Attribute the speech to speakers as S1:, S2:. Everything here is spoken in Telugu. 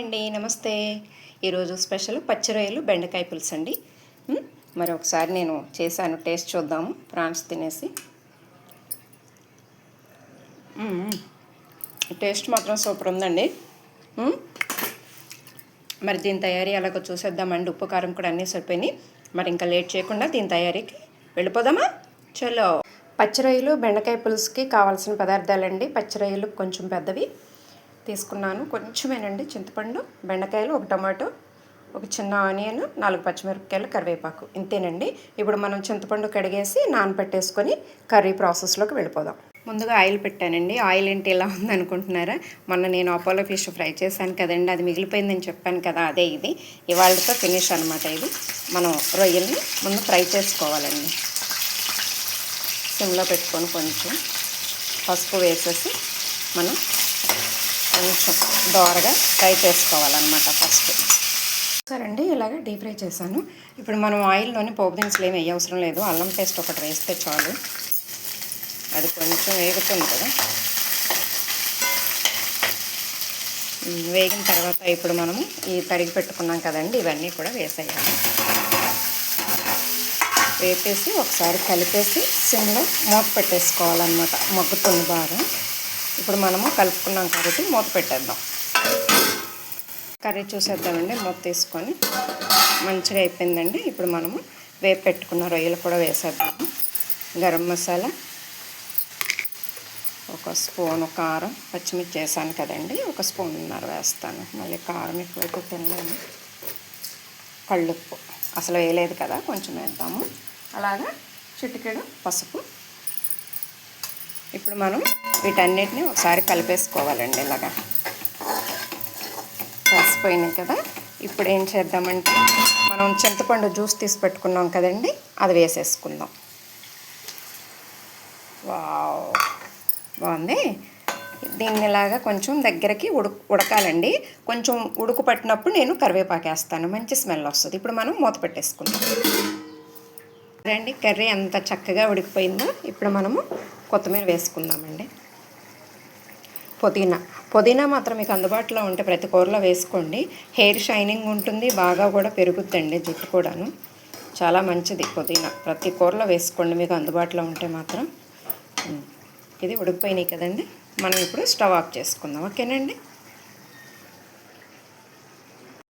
S1: అండి నమస్తే. ఈరోజు స్పెషల్ పచ్చి రొయ్యలు బెండకాయ పులుసు అండి. మరి ఒకసారి నేను చేశాను టేస్ట్ చూద్దాము ప్రాన్స్ తినేసి. టేస్ట్ మాత్రం సూపర్ ఉందండి. మరి దీని తయారీ ఎలాగో చూసేద్దామండి ఉప్పు కారం కూడా అన్నీ సరిపోయినాయి. మరి ఇంకా లేట్ చేయకుండా దీని తయారీకి వెళ్ళిపోదామా? చలో. పచ్చిరొయ్యలు బెండకాయ పులుసుకి కావాల్సిన పదార్థాలండి. పచ్చిరొయ్యలు కొంచెం పెద్దవి. తీసుకున్నాను. కొంచెమేనండి. చింతపండు బెండకాయలు ఒక టమాటో ఒక చిన్న ఆనియన్ నాలుగు పచ్చిమిరపకాయలు కరివేపాకు. ఇంతేనండి. ఇప్పుడు మనం చింతపండు కడిగేసి నానబెట్టేసుకొని కర్రీ ప్రాసెస్లోకి వెళ్ళిపోదాం. ముందుగా ఆయిల్ పెట్టానండి. ఆయిల్ ఏంటి ఇలా ఉందనుకుంటున్నారా? మొన్న నేను అపోలో ఫిష్ ఫ్రై చేశాను కదండి. అది మిగిలిపోయిందని చెప్పాను కదా అదే ఇది. ఇవాళతో ఫినిష్ అనమాట ఇది. మనం రొయ్యల్ని ముందు ఫ్రై చేసుకోవాలండి. సిమ్లో పెట్టుకొని కొంచెం పసుపు వేసేసి మనం కొంచెం దోరగా ఫ్రై చేసుకోవాలన్నమాట ఫస్ట్. సరండి ఇలాగ డీప్ ఫ్రై చేశాను. ఇప్పుడు మనం ఆయిల్లోని పోపు దినుసులు ఏమి అవసరం లేదు. అల్లం పేస్ట్ ఒకటి వేస్తే చాలు. అది కొంచెం వేగుతుంది కదా. వేగిన తర్వాత ఇప్పుడు మనము ఈ తరిగి పెట్టుకున్నాం కదండి ఇవన్నీ కూడా వేసేయాలి. వేపేసి ఒకసారి కలిపేసి సిమ్లో మూత పెట్టేసుకోవాలన్నమాట మగ్గుతుంది బాగా ఇప్పుడు మనము కలుపుకున్నాం కాబట్టి మూత పెట్టేద్దాం. కర్రీ చూసేద్దామండి మూత తీసుకొని. మంచిగా అయిపోయిందండి. ఇప్పుడు మనము వేపు పెట్టుకున్న రొయ్యలు కూడా వేసేద్దాము. గరం మసాలా ఒక స్పూను కారం పచ్చిమిర్చి వేసాను కదండి. ఒక స్పూన్ ఉన్నారు వేస్తాను. మళ్ళీ కారం ఎక్కువైతే తినలేము. కళ్ళుప్పు. అసలు వేయలేదు కదా కొంచెం వేద్దాము. అలాగా చిటికెడు పసుపు ఇప్పుడు మనం వీటన్నిటిని ఒకసారి కలిపేసుకోవాలండి ఇలాగా. కలిసిపోయినాయి కదా? ఇప్పుడు ఏం చేద్దామంటే మనం చింతపండు జ్యూస్ తీసి పెట్టుకున్నాం కదండి అది వేసేసుకుందాం. వావ్ బాగుంది. దీన్ని ఇలాగా కొంచెం దగ్గరికి ఉడక ఉడకాలండి. కొంచెం ఉడుకు పట్టినప్పుడు నేను కరివేపాకు వేస్తాను. మంచి స్మెల్ వస్తుంది. ఇప్పుడు మనం మూత పెట్టేసుకుందాం. రండి కర్రీ ఎంత చక్కగా ఉడికిపోయిందో ఇప్పుడు మనము కొత్తిమీర వేసుకుందామండి. పుదీనా. పుదీనా మాత్రం మీకు అందుబాటులో ఉంటే ప్రతి కూరలో వేసుకోండి. హెయిర్ షైనింగ్ ఉంటుంది బాగా కూడా పెరుగుద్దండి జుట్టు కూడాను. చాలా మంచిది పుదీనా. ప్రతి కూరలో వేసుకోండి మీకు అందుబాటులో ఉంటే మాత్రం. ఇది ఉడికిపోయినాయి కదండి. మనం ఇప్పుడు స్టవ్ ఆఫ్ చేసుకుందాం. ఓకేనండి?